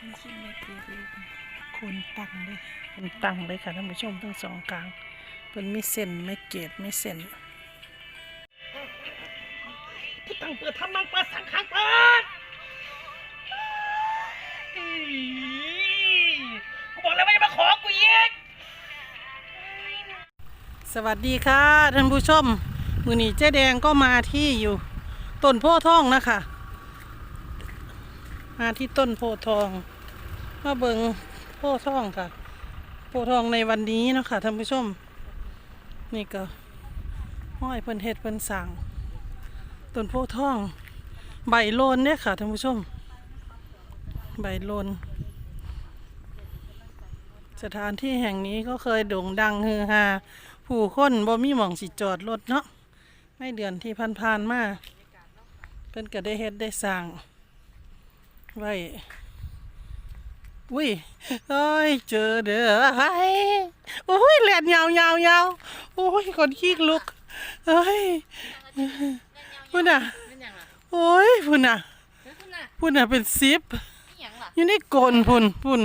ไม่ใช่ไม่เกลียดคนตังเลยคนตังเลยค่ะท่านผู้ชมทั้งสองกลางเพิ่นไม่เส้นไม่เกตไม่เส้นกูตั้งเปิดทำมังเปิดสังขังเปิดอี๋กูบอกแล้วว่าอย่ามาขอกูอีกสวัสดีค่ะท่านผู้ชม มือนี้เจ๊แดงก็มาที่อยู่ต้นโพธิ์ทองนะคะ มาที่ต้นโพทอง มาเบิงโพทองค่ะ โพทองในวันนี้เนาะคะท่านผู้ชม นี่ก็ห้อยเพิ่นเฮ็ดเพิ่นสั่งต้นโพทอง ใบโลนเนี่ยค่ะท่านผู้ชม ใบโลน สถานที่แห่งนี้ก็เคยโด่งดังฮือฮาผู้คนบ่มีหม่องสิจอดรถเนาะไม่เดือนที่ผ่านๆมาเพิ่นก็ได้เฮ็ดได้สร้าง ไว้อุ้ยเอ้ยเจอเด้อไอ้โอ้ยแล่นยาวยาวยาวโอ้ยคนขี้ลุกเอ้ยพุ่นน่ะเป็นอย่างล่ะโอ้ยพุ่นน่ะแล้วคุณน่ะพุ่นน่ะเป็นซิปเป็นอย่างล่ะอยู่ในโกนพุ่นพุ่น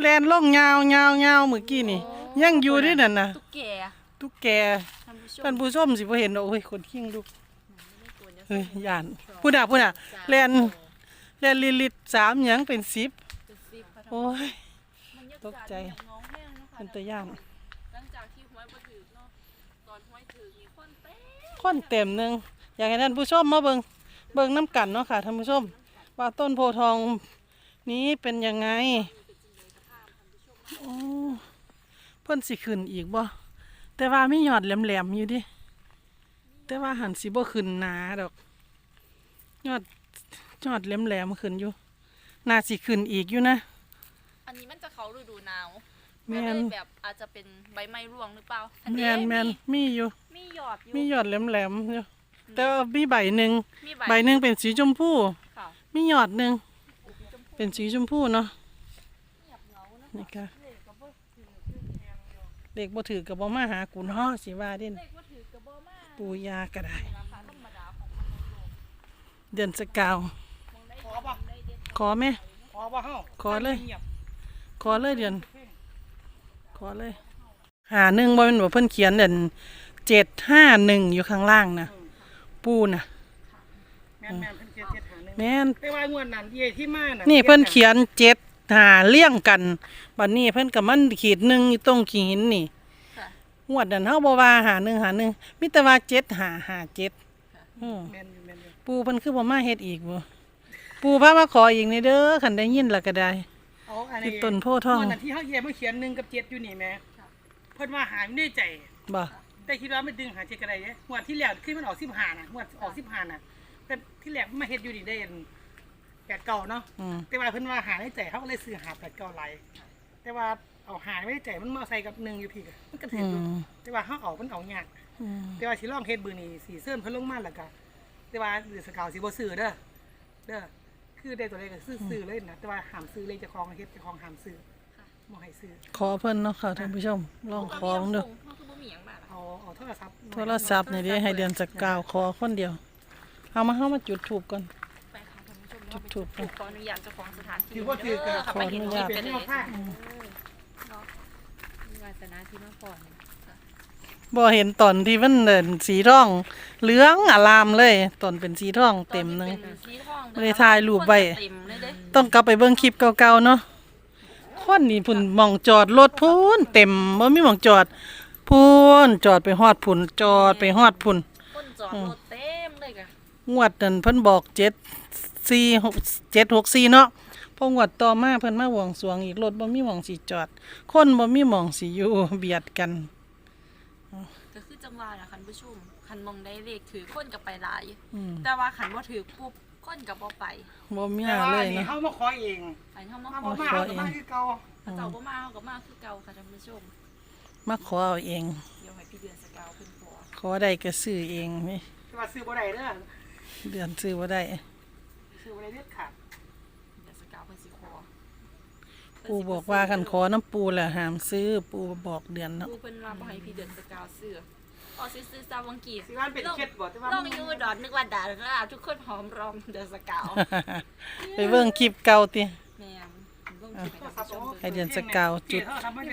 แลนล่องยาวยาวยาวเมื่อกี้นี่ ยังอยู่ด้วยนั่นน่ะตุ๊กแกตุ๊กแกท่านผู้ชมท่านผู้ชมสิบ่เห็นดอกโอ้ยคนขิงลูกไม่ควรจะเฮ้ยย่านพุ่นน่ะพุ่นน่ะแลน แลนลิลิตสามหยังเป็นสิบเป็นซิปค่ะท่านโอ้ยบรรยาตกใจอย่างงองแห้งนะคะเป็นตัวย่านหลังจากที่หวยบ่ถือเนาะตอนหวยถือมีคนเต้คนเต็มหนึงอยากให้ท่านผู้ชมมาเบิ่งเบิ่งน้ำกันเนาะค่ะท่านผู้ชม ว่าต้นโพธิ์ทองนี้เป็นยังไงโอ้เพิ่นสิขึ้นอีกบ่แต่ว่ามียอดแหลมๆอยู่ดิแต่ว่าหันสิบ่ขึ้นหนาดอก ยอด ยอดแหลมๆขึ้นอยู่น่าสิขึ้นอีกอยู่นะ อันนี้มันจะเขาฤดูหนาวแม่ก็นเลยแบบอาจจะเป็นใบไม้ร่วงหรือเปล่าอัแมเด้นแมนมีอยู่ มีหยอดอยู่มียอดแหลมๆอยู่แต่ว่ามีใบหนึ่งมีใบหนึ่งเป็นสีชมพูค่ะมียอดหนึ่งสีชมพูเป็นสีชมพูเนาะเงียบเหงานะนี่ค่ะเลขก็บ่ถือคือแพงอยู่เด็กบ่ถือกับบ่มาหากุนฮ้อสิว่าเด่นเลขบ่ถือก็บ่มาปูยาก็ได้ราคาธรรมดาของมันในโลก เดือนสกาวมองได้ขอป่ะได้เด็ดขอไหม ขอป่ะเฮ้าขอเลย งีบขอเลยเดือน ขอเลย หาหนึ่งบ่แม่นว่าเพิ่นเขียนเด่นเจ็ดห้าหนึ่งอยู่ข้างล่างนะปูน่ะแม่นแม่นเพิ่นเขียนเจ็ดหาหนึ่งแม่นแต่ว่างวดนั้นเย่ที่มาน่ะนี่เพิ่นเขียนเจ็ดหาเลี่ยงกันบัดนี้เพิ่นกับมันขีดหนึ่งอยู่ตรงขีหินนี่ค่ะ งวดนั้นเฮาบ่ว่าหาหนึ่งหาหนึ่งมีแต่ว่าเจ็ดหาหาเจ็ดอืม แม่นอยู่แม่นอยู่ ปูเพิ่นคือบ่มาเฮ็ดอีกบ่ปูพามาขออีกนี่เด้อคันได้ยินแล้วก็ได้เอาอันที่นี้ต้นโพธิ์ทองงวดนั้นที่เฮาเย่มาเขียนหนึ่งกับเจ็ดอยู่นี่แหม่เพิ่นว่าหาไม่ได้ใจ บ่แต่คิดว่าไม่ดึงหาเจ็ดก็ได้เด้งวดที่แล้วขึ้นมันออกสิบห้าน่ะงวดออกสิบห้าน่ะ แต่ที่แรกมาเฮ็ดอยู่นี่ได้แปดเก่าเนาะ อืมแต่ว่าเพิ่นว่าหาได้ใจเขาก็เลยซื้อหาแปดเก่าไหลายแต่ว่าเอาหาไม่ได้ใจมันมาใส่กับหนึ่งอยู่พี่ก็มันก็ถือืออยู่มแต่ว่าเขาเอามันเอายาก อืมแต่ว่าสิลองเฮ็ดบือนี่สีเสื้อเพิ่นลงมาแล้วก็ แต่ว่าเดือสกาวสิบ่ซื้อเด้อเด้อคือได้ตัวเลขก็ซื้อซื้อเลยนะแต่ว่าห้ามซื้อเลยเจะคลองเฮ็ดเจะคลองห้ามซื้อบ่ให้ซื้อขอเพิ่นเนาะค่ะท่านผู้ชมลองขอเบิ่งเด้อเขาคือบ่มีหยังมาล่ะเอาเอาโทรศัพท์โทรศัพท์นี่เด้ให้เดือนสกาวขอคนเดียวเอามาเฮามาจุดธูปก่อน ไปค่ะท่านผู้ชมจุเนาะดถูกไปขออนุญาตเจ้าของสถานที่ถือว่าถือกับค่ะไปเห็นคลิปเป็กันนแนเลวยผ้าเนาะมีวาสนาที่มาก่อนค่ะ บ่เห็นตอนที่มันเดินสีทองเหลืองอลามเลยตอนเป็นสีทองเต็มหนึงตอนนี้เป็นสีทองไม่ได้ถ่ายรูปไว้ เต็มเลยเด้ต้องกลับไปเบิ่งคลิปเก่าๆเนาะคนนี่พุ่นหมองจอดรถพุ่นเต็มบ่มีหมองจอดพุ่นจอดไปฮอดพุ่นจอดไปฮอดพุ่น คนจอดรถเต็มเลยค่ะงวดนั้นเพิ่นบอก7 4 6 7 6 4เนาะพองวดต่อมาเพิ่นมาหวงสรวงอีกรถบ่มีหม่องสิจอด คนบ่มีหม่องสิอยู่ เบียดกัน ก็คือจังหวะนะคันผู้ช มคันมองได้เลขถือคนกับไปหลาย อืมแต่ว่าคันว่าถือปุ๊บคนกับบ่ไปบ่มีแต่หาว่าเลยนี่เนาะเฮามาขอเองไปเฮามาถ้าขบ่อมาขอเฮาเอก็งมาคือเก่าถ้าเจ้าบ่มาเฮาก็มาคือเก่าค่ะท่านผู้ชมมาขอเอาเอง เดี๋ยวให้พี่เดือนสกาวเพิ่นขอขอได้ก็ซื้อเองนี่แต่ว่าซื้อบ่ได้เด้อเดือนซื้อบ่ได้ ซื้อบ่ได้เด็ดขาดเดือนสกาวเพิ่นสิขอปูบอกว่าคันขอน้ำปูแหละห้ามซื้อ ปูบอกเดือนเนาะ ปูเพิ่นว่าบ่ให้พี่เดือนสกาวซื้อ พอซื้อซื้อซาวังกีสิว่ามันเป็นเคล็ดบ่แต่ว่าลองอยู่ดอนนึกว่าดาราทุกคนหอมรอมเดือนสกาวไปเบิ่งคลิปเก่าติแม่นอะให้เดือนสกาวจุด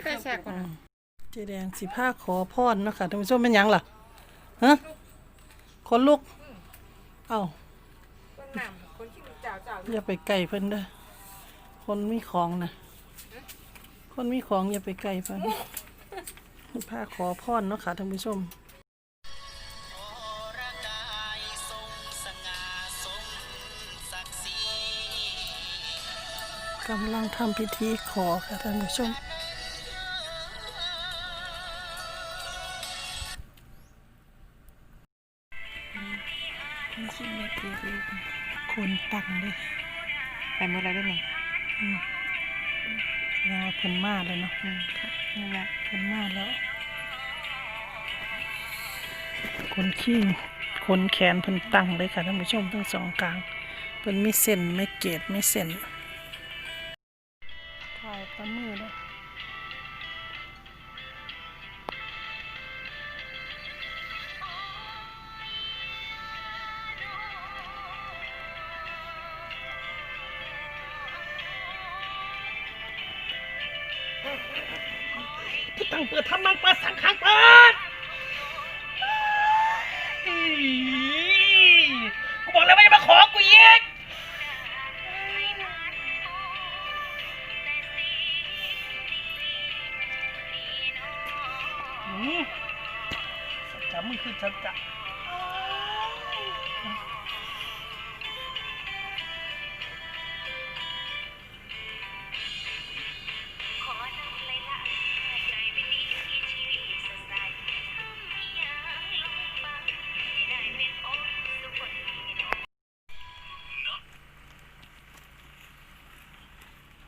เแสกอืมเจแดงสิผ้าขอพรเนาะค่ะท่านผู้ชมเป็นหยังล่ะฮะคนลุก เอ้าอย่าไปใกล้เพิ่นเด้อคนมีของนะคนมีของอย่าไปใกล้เพิ่นผ้าขอพรเนาะค่ะท่านผู้ชม กำลังทำพิธีขอค่ะท่านผู้ชมคนตังเลยไปเมื่อไรได้ไหมแสดงว่าคนมาเลยเนาะอืมค่ะนั่นแหละคนมาแล้ว คนขี้คนแขนเพิ่นตั้งเลยค่ะท่านผู้ชมทั้งสองกลางเพิ่นไม่เส้นไม่เกตไม่เส้นถ่ ม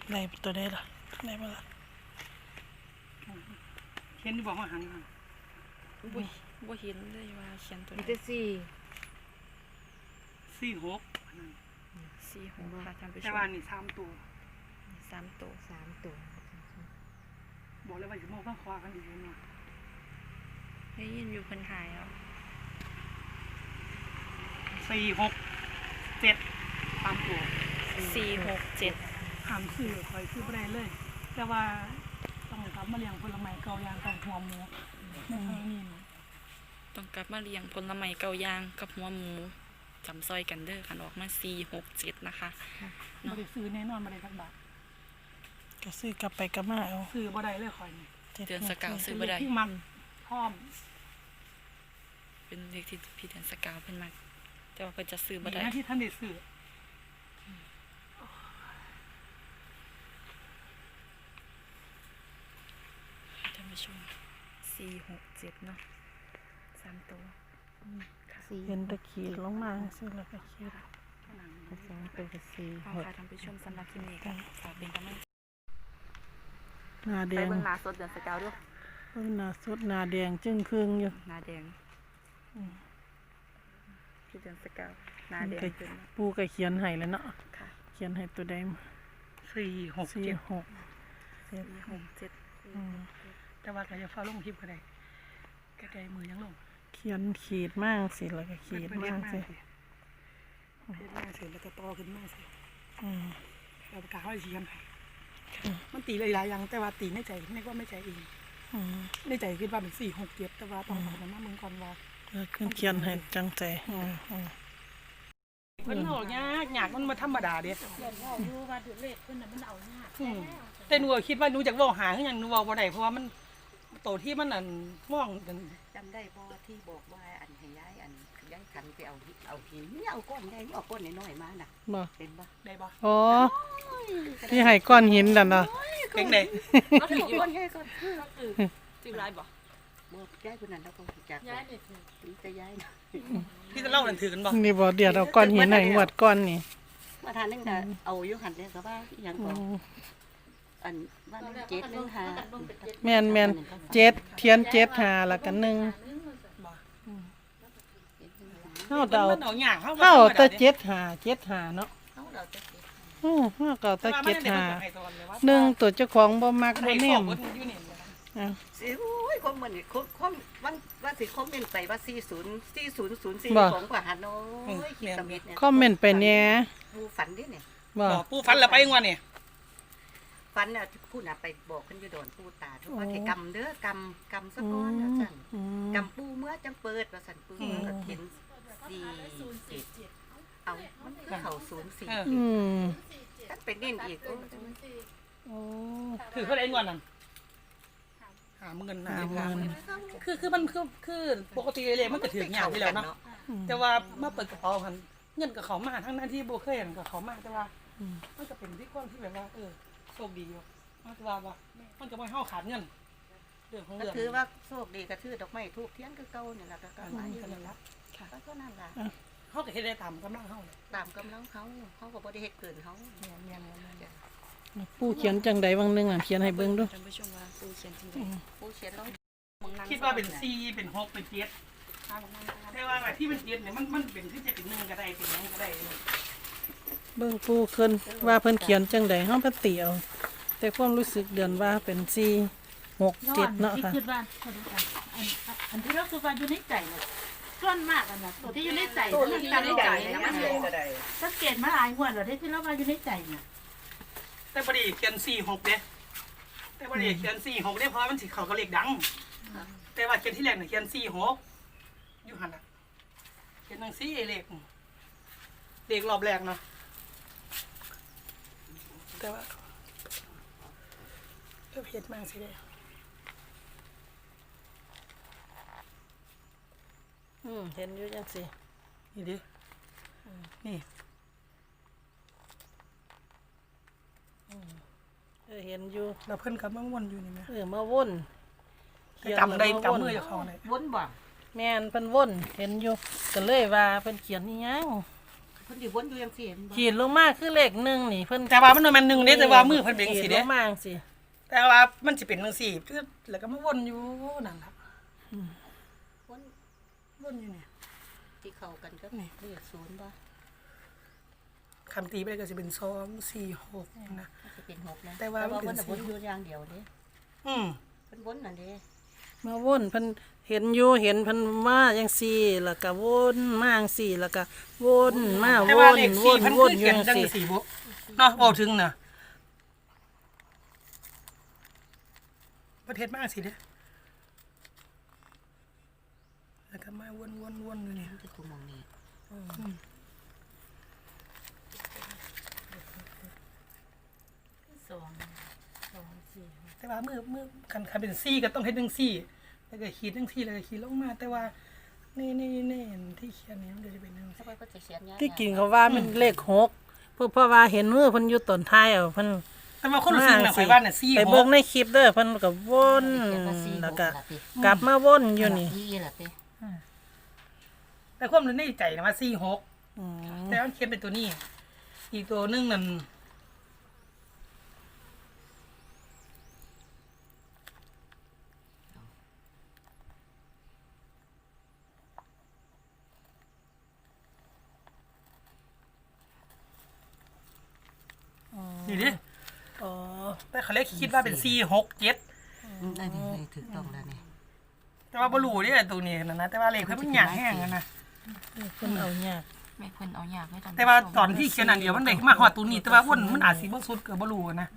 ไหนตัวได้ล่ะไหนมาล่ะเห็นที่บอกว่าหันมาบ่บ่เห็นเลยว่าเขียนตัวมีใดแต่สี่สี่หกอันนั้นสี่หกค่ะท่านผู้ชแต่มว่านี่สามตัวสามตัวสามตัวบอกเลยว่าจะมองข้างขวากันอีกเนาะได้ยินอยู่เพิ่นหายแล้วสี่หกเจ็ดสามตัวสี่หกเจ็ด หามซื้อคอยซื้อไม่ได้เลย แต่ว่าต้องกลับมาเลี้ยงผลไม้เกาอยางกับหัวหมูนี่นี่นะต้องกลับมาเลี้ยงผลไม้เกาย่างกับหัวหมูจำซอยกันเด้อคันออกมาสี่หกเจ็ดนะคะไม่ได้ซื้อแน่นอนไม่ได้สักบาทก็ซื้อกลับไปกลับมาเอาซื้อบ่ได้เลยคอยนี่จ็เดือนสกาวซื้อบ่ได้ที่มันพร้อม เป็นเลขที่พี่เดือนสกาวเพิ่นมาแต่ว่าเพิ่นจะซื้อบ่ดีได้นะที่ท่านได้ซื้อ ท่าน ผู้ชมสี่หกเจ็ดเนาะสามตัวสี่เห็นตะขีดลงมาซื้อแล้วก็ขีดก็สองตัวก็สี่เอาหกค่ะท่านผู้ชมสำหรับคลิปนี้ก็ฝากเป็นกำลังใจหนาแดไปงเบิ่งหน้าสดเดือนสกาวด้วยเอ้ยหนาสดหนาแดงจึ้งครึ่งอยู่ หน้าแดงพี่เดือนสกาวหน้าแดงก็ขึ้นปูก็เขียนให้แล้วเนาะค่ะเขียนให้ตัวใดมาสี่หกสี่เจ็ดหกเจ็ดสี่หกเจ็ดอืม แต่ว่าก็จะฟ้าลงคลิปก็ได้ก็ได้มือยังลงเขียนขีดมากสิแล้วก็ขีดเป็นมากสิสิเฮ็ดมากสิแล้วก็ต่อขึ้นมากสิอืมเราประกาศให้ชี้กันไปมันตีหลายๆอย่างแต่ว่าตีในใจนึกว่าไม่ใจเองอืมในใจคิดว่าเป็นสี่หกเจ็ดแต่ว่าต้องถามมามึงก่อนว่าแล้วขึ้นเขียนให้จังใจอืมอืมมันออกยากยากมันมาธรรมดาเด้อยู่ว่าดูเลขเพิ่นน่ะมันเอายากอืมแต่หนูก็คิดว่าหนูจากเว่าหาคือหยังหนูเว่าบ่ได้เพราะว่ามัน โตที่มันอันมองกันจำได้บ่ที่บอกว่าอันให้ย้ายอันย้ายขันไปเอาหิเอาหินนี่เอาก้อนใหญ่เอาก้อนน้อยๆมาน่ะบ่เป็นบ่ได้บ่อ๋อที่ให้ก้อนหินนั่นน่ะเป็นไดก็ถือก้อนใหญ่ก้อนจือไรบ่บ่ย้ายคนนั้นเราก็รู้จักย้ายนี่คือจะย้ายนะพี่จะเล่าหนังถือกันบ่นี่บ่เดี๋ยวเอาก้อนหินให้งวดก้อนนี่มาทานนึงก็เอาอยู่หันเลยก็ว่าอีหยังอืก็ม อันว่ามันเจ็ดนึงหาแม่นแม่นเจ็ดเทียนเจ็ดหาแล้วกันหนึ่งเฮาเดามันเอายากเฮาเฮาแต่เจ็ดหาเจ็ดหาเนาะเอาเราจะเจ็ดอือเฮาก็เอาแต่เจ็ดหาให้ตอนเลยว่าหนึ่งตัวเจ้าของบ่มักให้บ่แนข้อมมูลอยู่นี่นะอะสิโอ้ยคนมันนี่คอมคอมวันว่าสิคอมเมนต์ไปว่า40 4004ของกว่าหันโอ้ยคิดสมิธเนี่ยคอมเมนต์ไปแหน่ผู้ฝันดิเนี่ยบ่บ่ผู้ฟันแล้วไปงวดนี่ ฝฟันน่ะพูดน่ะไปบอกเพิ่นอยู่โดนปูตาทุกว่าให้กำเด้อกำกำซะก่อนว่าซั่นอืม กำปูเมื่อจังเปิดว่าซั่นปูเมื่อก็เห็นสี่เจ็ดเอามันก็เข้าศูนย์สี่เออ อืมท่านไปเน้นอีกโอ้โอ้ถือเขาได้งวดนั่นหาเงินหาเงิน คือคือมันคือคือปกติเลยมันก็ถือยากที่แล้วเนาะแต่ว่ามาเปิดกระเป๋าหันเงินกับเขามาทั้งนั้นที่โบเคยเห็นกับเขามาแต่ว่ามันก็เป็นที่คนที่แบบว่าเออ โชคดีอยู่มันจะว่าว่ามันจะไม่เข้าขาดเงินเรื่องของก็เรื่องถือว่าโชคดีก็ถือดอกไม้ทูบเทียนคือเก่านี่แหละก็ก็การมานี้อยู่กันนั่นละล่ะก็นั่นล่ะเขาก็เฮ็ดได้ตามกำลังเขาเลยตามกำลังเขาเขาก็บ่ได้เฮ็ดเกินเขาเมียนเมียนเมียนเมียนปู่เขียนจังใดบางนึงอะเขียนให้เบิ่งดูท่านผู้ชมว่าปูเขียนจริงผู้เชียนต้องคิดว่าเป็นซีเป็นหกเป็นเจ็ดแต่ว่าแบบที่เป็นเจ็ดเนี่ยมันมันเป็นที่จะเป็นหนึ่งก็ได้เป็นหนึ่งก็ได้ เบิ่งปู่เพิ่นว่าเพิ่นเขียนจังใดเฮาไปตีเอาแต่ความรู้สึกเดือนว่าเป็น4 6 7เนาะค่ะที่คิดว่าอันอันที่เราคือว่าอยู่ในใจน่ะส่วนมากอันน่ะตัวที่อยู่ในใจตัวมันที่ตั้งได้ใจใจนะนะมัมันนเลยก็ได้สังเกตมาหลายงวดแล้วที่เราว่าอยู่ในใจน่ะแต่พอดีเขียนสี่หกเด้แต่พอดีเขียนสี่หกเด้เพราะมันสิเขาก็เลขดัง แต่ว่าเขียนที่แรกเนี่ยเขียนสี่หกอยู่หันอะเขียนทั้งสี่เลขเลขรอบแรกเนาะ แต่ว่าก็เพียมากสิเด้อืมเห็นอยู่จังซี่นี่ดินี่เออเห็นอยู่แล้วเพิ่นกับมังวนอยู่นี่ไหมเออมาวนเขียนจำได้แล้วจำวนมือจะเขาเลยวนบ่แม่นเพิ่นวนเห็นอยู่ก็เลยว่าเพิ่นเขียนอีหยัง เพิ่นสิวนอยู่จังซี่ขีดลงมาคือเลขหนึ่งนี่เพิ่นแต่ว่ามันเป็นหนึ่งเด้แต่ว่ามือเพิ่นเป็นขีสีดลเด้งมาจังสิแต่ว่ามันจะเป็นหนึ่งสี่แล้วก็มาวนอยู่นั่นแหละวนวนอยู่เนี่ยที่เข้ากันก็นี่เรียกศูนย์บ่คำตีไปก็จะเป็นสองสี่หกนะ มันจะเป็นหกนะแต่ว่ามันเป็นแต่ว่าสี่วนอยู่อย่างเดียวเด้อืมเพิ่นวนนั่นเด้ มาวนเพิ่นเห็นอยู่เห็นเพิ่นมาจังซี่แล้วก็วนมาจังซี่แล้วก็วนมาแต่วว่านเลขวสี่นเพันวคืนออเขียู่ยนจัจังงซี่สี่บุเนาะบอกถึงน่ะประเทศมากสิเด้แล้วก็มาวนวนวนอยู่เนี่ยมันจะถูกมองนี่สองสองสี่ แต่ว่ามือมือคันคันเป็นซี่ก็ต้องเฮ็ดจังซี่ แล้วก็ขีดจังซี่แล้วก็ขีดลงมา แต่ว่านี่นี่นี่ที่เขียนนี่มันก็จะเป็นจังถ้าซี่ไปก็จะเขียนยากที่กินเขาว่ามันเลขหกเพื่อเพราะว่าเห็นมือเพิ่นอยู่ต้นท้ายเอาเพิ่น แต่ว่าคนรู้สึกน่ะข่อยว่าน่ะซี่ไปหเบิ่กงในคลิปเด้อเพิ่นก็วนเขียนว่าสี่หแล้วกก็ล่ะติกลับมาวนอยู่นี่สี่ล่ะติแต่ความรู้ในใจนะว่าซี่หก อืมแต่มันเขียนเป็นตัวนี้ อีกตัวหนึงนั่นนี่ดิ อ๋อ แต่ เขาเรียกคิดว่าเป็นซี่หกเจ็ดอืมอันนี้นี่ถูกต้องแล้วนี่แต่ว่าบรูนี่แหละตัวนี้นะนะแต่ว่าเลขเพิ่นมันหยางแห้งอะนะเพิ่นเอายากแม่เพิ่นเอายากให้ท่านแต่ว่าตอนที่เขียนอันเดียวมันเด็กมาหอดตัวนี้แต่ว่าวนมันอาจสีบ่สุดกับบรูนะ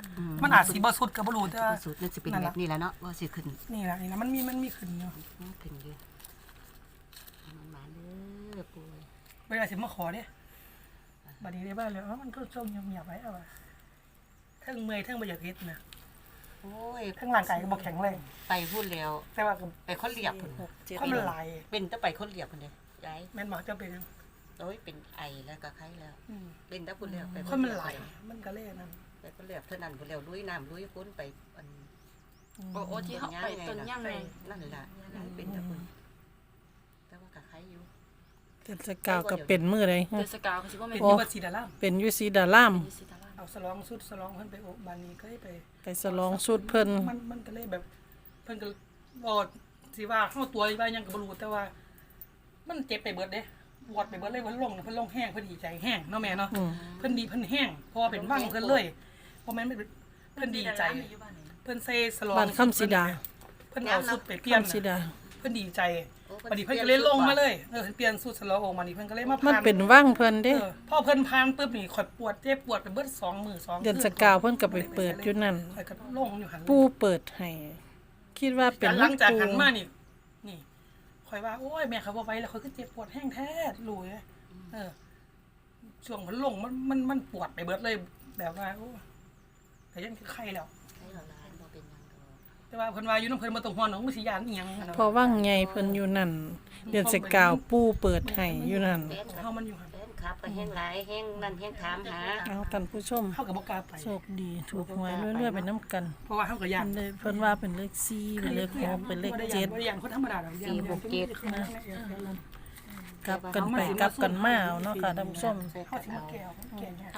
มันอาจสีบ่สุดกับบรูแต่ว่าสุดนั่นสิเป็นแบบนี้แหล้วเนาะว่าสิขึ้นนี่แหละนี่นะมันมีมันมีขึ้นอยู่มันขึ้นอยู่มันมาเด้อปุ้ยเวลาสิมาขอเด้บัดนี้ได้บ้านแล้วอ๋อมันก็ช่วงเงียบๆไว้เอาว่ะ ทั้งเมื่อยทั้งบ่อยากเฮ็ดนะโอ้ยทั้งร่างกายก็บ่แข็งแรงไปพูดแล้ว แต่ว่าก็ไปคนเรียบพุ่นหกเจ็ดความมันหลายเป็นแตะไปคนเรียบพุ่นเด้ยายแม่นบ่เจะเป็นโอ้ยเป็นไอแล้วก็ไข้แล้ว อืมเป็นแตะพุ่นแล้วไปความมันหลายมันก็เลยนั่นไปคนเรียบเท่านั้นพุ่นแล้วลุยน้ำลุยฝนไปอันโอ้โอ้ที่เฮาไปต้นย่างเลยนั่นแหละยายเป็นแตะพุ่นแต่ว่าก็ไข้อยู่เทศกาลก็เป็นมื้อใดเดือนสกาวเขาสิว่าเป็แม่นนอยู่ว่าสีดารามเป็นอยู่สีดาราม มีสิตาลา เอาสลองสุดสลองเพิ่นไปโอบานนี้ก็ให้ไป ไปสลองสุดเพิ่น มันมันก็เลยแบบ เพิ่นก็บ่สิว่าเฮาตัวว่าหยังก็บ่รู้แต่ว่า มันเจ็บไปเบิดเด้วอดไปเบิดเลยเพิ่นลงเพิ่นลงแห้งเพิ่นดีใจแห้งเนาะแม่เนาะอืม เพิ่นดีเพิ่นแห้งเพราะว่าเป็นว่างเพิ่นเลยเพราะมันเป็นเพิ่นดีใจ เพิ่นเซสลองบ้านคำสีดาเพิ่นเอาสุดไปเปลี่ยนคำสีดา เพิ่นดีใจ โอ้บัดนี้เพิ่นก็เลยลงมาเลยเออเปลี่ยนสูตรสโลว์มานี่เพิ่นก็เลยมามันผ่านเป็นว่างเพิ่นเด้ เออพอเพิ่นผ่านปุ๊บนี่ข่อยปวดเจ็บปวดไปเบิดสองมือสองเดือนสกาวเพิ่นก็ไปเปิดอยู่นั่น ข่อยก็ลงอยู่หันปูเปิดให้คิดว่าเป็แต่นหลังจากปูหันมานี่นี่ข่อยว่าโอ้ยแม่เขาบ่ไหวแล้วข่อยก็เจ็บปวดแห้งแท้รู้เอ้ยเออช่วงมันลงมันมันมันปวดไปเบิดเลยแบบว่าโอ้แต่ยังคือไข้แล้ว แต่ว่าเพิ่นว่าอยู่น้ำเพิ่นบ่ต้องฮ้อนหรอกมันสิยานอีหยังนะเพอว่างไงเพิ่นอยู่นั่น เดือนสกาวปูเปิดให้อยู่นั่นแฟนเฮามันอยู่หั่นแฟนครับก็แห้งหลายแห้งนั่นแห้งถามหาเอาท่านผู้ชม เฮาก็บ่กล้าไป โชคดีถูกหวยเรื่อยๆไปน้ำกันเพราะว่าเฮาก็ยาเพิ่นนเลยเพิ่นว่าเป็นเลขสี่เป็นเลขหกเป็นเลขเจ็ดบ่ได้ยานคนธรรมดาดอกยานสี่หกเจ็ดนะกลับกันไปกลับกันมาเอาเนาะค่ะท่านผู้ชมเฮาสิมาแก้วแก้ยาก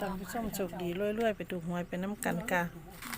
ท่านผู้ชมโชคดีเรื่อยๆไปถูกหวยไปน้ำกันกะเ